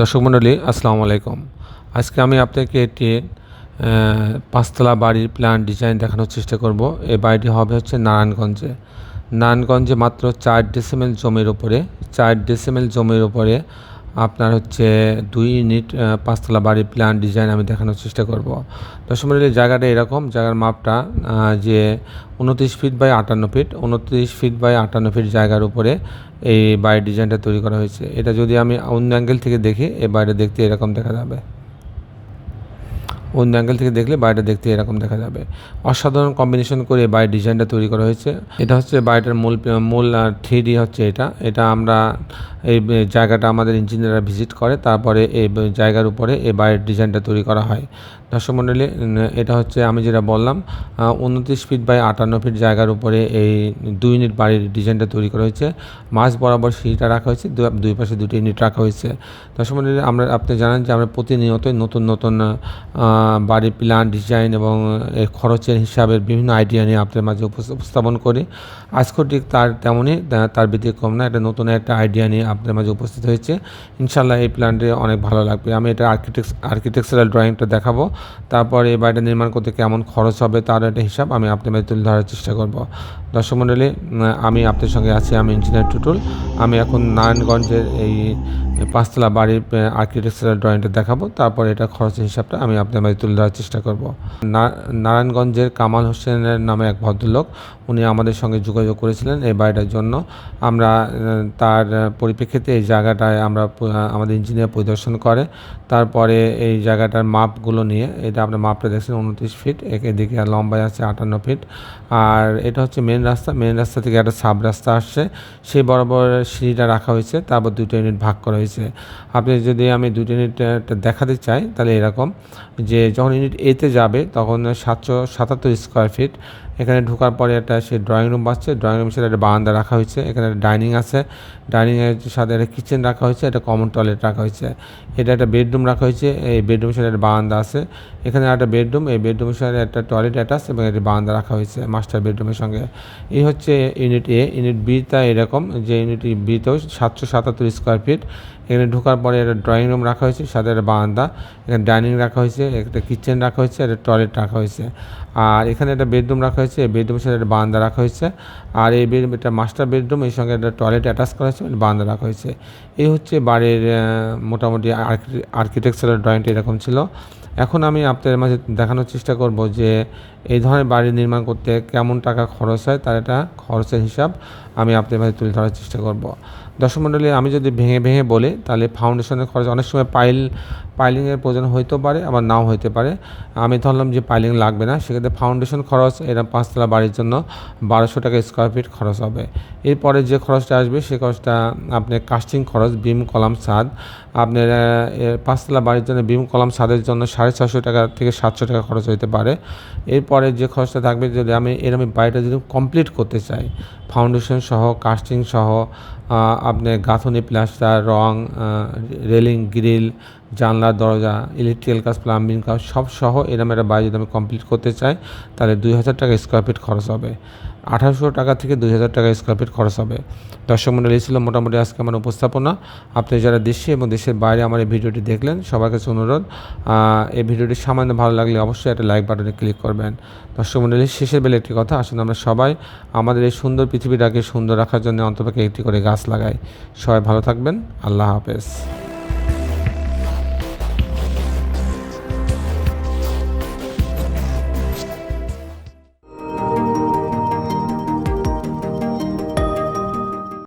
দর্শক মণ্ডলী, আসসালামু আলাইকুম। আজকে আমি আপনাকে একটি পাঁচতলা বাড়ির প্ল্যান ডিজাইন দেখানোর চেষ্টা করব। এই বাড়িটি হবে হচ্ছে নারায়ণগঞ্জে। নারায়ণগঞ্জে মাত্র চার ডেসিমেল জমির উপরে, চার ডেসিমেল জমির উপরে আপনার হচ্ছে দুই ইউনিট পাঁচতলা বাড়ির প্ল্যান ডিজাইন আমি দেখানোর চেষ্টা করব। দশ মণ্ডলী জায়গাটা এরকম, জায়গার মাপটা যে উনত্রিশ ফিট বাই আটান্ন ফিট উনত্রিশ ফিট বাই আটান্ন ফিট জায়গার উপরে এই বাড়ির ডিজাইনটা তৈরি করা হয়েছে। এটা যদি আমি অন্য অ্যাঙ্গেল থেকে দেখি, এ বাইরে দেখতে এরকম দেখা যাবে। অন্য অ্যাঙ্গেল থেকে দেখলে বাড়িটা দেখতে এরকম দেখা যাবে। অসাধারণ কম্বিনেশন করে বাড়ির ডিজাইনটা তৈরি করা হয়েছে। এটা হচ্ছে বাড়িটার মূল মূল থ্রি হচ্ছে এটা। এটা আমরা এই জায়গাটা আমাদের ইঞ্জিনিয়াররা ভিজিট করে। তারপরে এই জায়গার উপরে এই বাড়ির ডিজাইনটা তৈরি করা হয়। দর্শক মণ্ডলী এটা হচ্ছে আমি যেটা বললাম উনত্রিশ ফিট বাই আটান্ন ফিট জায়গার উপরে এই দুই ইউনিট বাড়ির ডিজাইনটা তৈরি করা হয়েছে। মাঝ বরাবর সিঁড়িটা রাখা হয়েছে দুই পাশে দুটি ইউনিট রাখা হয়েছে। দর্শক মণ্ডলী আমরা, আপনি জানেন যে আমরা প্রতিনিয়তই নতুন নতুন বাড়ির প্ল্যান ডিজাইন এবং এর খরচের হিসাবের বিভিন্ন আইডিয়া নিয়ে আপনাদের মাঝে উপস- উপস্থাপন করি। আজকেও ঠিক তার তেমনই তার ব্যতিক্রম না, এটা নতুন একটা আইডিয়া নিয়ে আপনাদের মাঝে উপস্থিত হয়েছে। ইনশাল্লাহ এই প্ল্যানটি অনেক ভালো লাগবে। আমি এটা আর্কিটেক্ট আর্কিটেকচারাল ড্রয়িংটা দেখাবো। তারপর এই বাড়িটা নির্মাণ করতে কেমন খরচ হবে তার একটা হিসাব আমি আপনাদের মাঝে তুলে ধরার চেষ্টা করব। দর্শক মণ্ডলী আমি আপনাদের সঙ্গে আছি, আমি ইঞ্জিনিয়ার টুটুল। আমি এখন নারায়ণগঞ্জের এই পাঁচতলা বাড়ির আর্কিটেকচারাল ড্রয়িংটা দেখাবো। তারপর এটা খরচের হিসাবটা আমি আপনার মাঝে তুলে ধরার চেষ্টা করব। নারায়ণগঞ্জের কামাল হোসেনের নামে এক ভদ্রলোক, উনি আমাদের সঙ্গে যোগাযোগ করেছিলেন এই বাড়িটার জন্য। আমরা তার পরিপ্রেক্ষিতে এই জায়গাটায় আমরা আমাদের ইঞ্জিনিয়ার পরিদর্শন করে। তারপরে এই জায়গাটার মাপগুলো নিয়ে, এটা আপনার মাপটা দেখছেন উনত্রিশ ফিট এক- এদিকে লম্বায় আছে আটান্ন ফিট আর এটা হচ্ছে মেন রাস্তা মেন রাস্তা থেকে একটা সাব রাস্তা আসছে। সেই বরাবর সিঁড়িটা রাখা হয়েছে, তারপর দুটো ইউনিট ভাগ করা হয়েছে। আপনি যদি আমি দুটো ইউনিট দেখাতে চাই, তাহলে এরকম যে যখন ইউনিট এতে যাবে, তখন সাতশো সাতাত্তর স্কোয়ার ফিট এখানে ঢোকার পরে একটা সে ড্রয়িং রুম পাচ্ছে ড্রয়িং রুমের সাথে একটা বারান্দা রাখা হয়েছে। এখানে একটা ডাইনিং আছে। ডাইনিংয়ের সাথে একটা কিচেন রাখা হয়েছে। একটা কমন টয়লেট রাখা হয়েছে। এটা একটা বেডরুম রাখা হয়েছে। এই বেডরুমের সাথে একটা বারান্দা আছে। এখানে একটা বেডরুম এই বেডরুমের সাথে একটা টয়লেট অ্যাটাচ এবং একটা বারান্দা রাখা হয়েছে মাস্টার বেডরুমের সঙ্গে। এই হচ্ছে ইউনিট এ ইউনিট বিটা এরকম যে ইউনিট বিতেও সাতশো সাতাত্তর স্কোয়ার ফিট এখানে ঢোকার পরে একটা ড্রয়িং রুম রাখা হয়েছে, সাথে একটা বারান্দা, এখানে ডাইনিং রাখা হয়েছে, একটা কিচেন রাখা হয়েছে, একটা টয়লেট রাখা হয়েছে। আর এখানে একটা বেডরুম রাখা হয়েছে, এই বেডরুমের সাথে একটা বারান্দা রাখা হয়েছে। আর এই বেডরুম একটা মাস্টার বেডরুম এর সঙ্গে একটা টয়লেট অ্যাটাচ করা হয়েছে, বারান্দা রাখা হয়েছে। এই হচ্ছে বাড়ির মোটামুটি আর্কিটেকচারাল ড্রয়িংটা এরকম ছিল। এখন আমি আপনাদের মাঝে দেখানোর চেষ্টা করব যে, এই ধরনের বাড়ি নির্মাণ করতে কেমন টাকা খরচ হয়, তার একটা খরচের হিসাব আমি আপনাদের মাঝে তুলে ধরার চেষ্টা করব। দর্শক মণ্ডলী, আমি যদি ভেঙে ভেঙে বলি তাহলে ফাউন্ডেশনের খরচ, অনেক সময় পাইল পাইলিংয়ের প্রয়োজন হইতে পারে, আবার নাও হইতে পারে। আমি ধরলাম যে পাইলিং লাগবে না, সেক্ষেত্রে ফাউন্ডেশন খরচ এরকম পাঁচতলা বাড়ির জন্য বারোশো টাকা স্কোয়ার ফিট খরচ হবে। এরপরে যে খরচটা আসবে, সে খরচটা আপনার কাস্টিং খরচ বিম কলাম, ছাদ, আপনার পাঁচতলা বাড়ির জন্য বিম কলাম, ছাদের জন্য সাড়ে ছশো টাকা থেকে সাতশো টাকা খরচ হতে পারে। এরপরে যে খরচটা থাকবে, যদি আমি, এর আমি বাড়িটা যদি কমপ্লিট করতে চাই ফাউন্ডেশন সহ কাস্টিং সহ আপনার গাঁথনি প্লাস্টার রং রেলিং গ্রিল জানলা, দরজা ইলেকট্রিক্যাল কাজ প্লাম্বিং কাজ, সব সহ এরকম একটা বাড়ি যদি আমি কমপ্লিট করতে চাই, তাহলে দুই হাজার টাকা স্কোয়ার ফিট খরচ হবে। আঠারোশো টাকা থেকে দুই হাজার টাকা স্কোয়ার ফিট খরচ হবে। দর্শক মন্ডলী ছিল মোটামুটি আজকে আমার উপস্থাপনা। আপনি যারা দেশে এবং দেশের বাইরে আমার এই ভিডিওটি দেখলেন, সবার কাছে অনুরোধ এই ভিডিওটি সামান্য ভালো লাগলে অবশ্যই একটা লাইক বাটনে ক্লিক করবেন। দর্শক মন্ডলী, শেষের বেলা একটি কথা আসলে আমরা সবাই আমাদের এই সুন্দর পৃথিবীটাকে সুন্দর রাখার জন্য অন্তপক্ষে একটি করে গাছ লাগাই। সবাই ভালো থাকবেন, আল্লাহ হাফেজ।